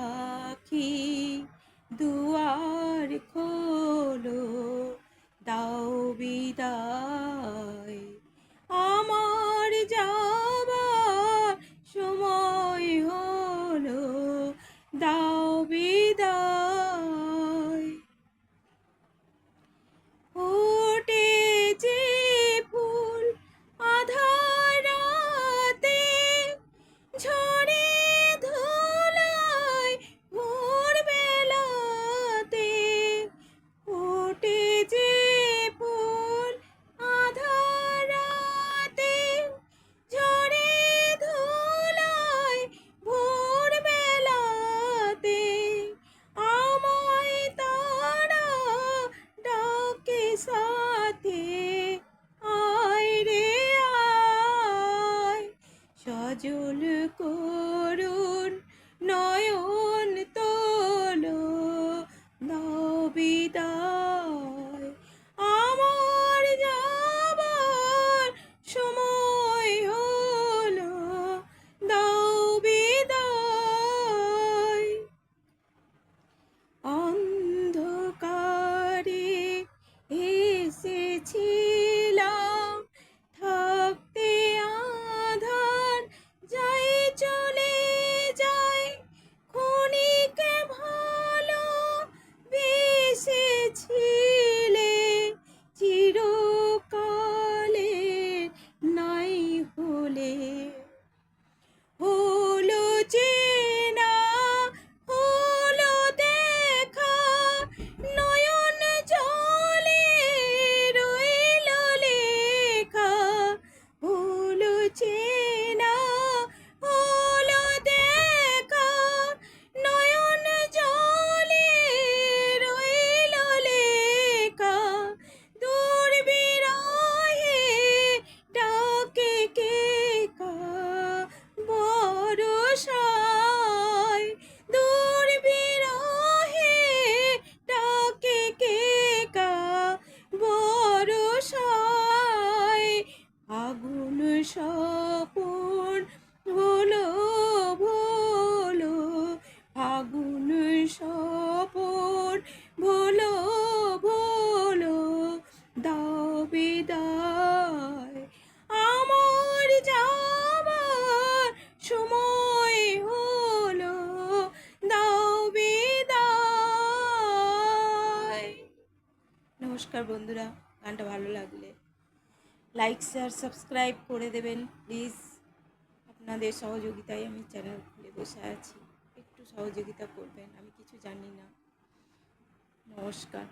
পাখি দুয়ার খোলো দাও বিদা স্বপন হলো, ভোলো, ফাগুন স্বপন ভোলো ভোলো, দাও বিদায়। আমার যাবার সময় হলো, দাও বিদায়। নমস্কার বন্ধুরা, গানটা ভালো লাগলে লাইক শেয়ার সাবস্ক্রাইব করে দেবেন। প্লিজ আপনাদের সহযোগিতায় আমি চ্যানেল খুলে বসে আছি। একটু সহযোগিতা করবেন, আমি কিছু জানি না। নমস্কার।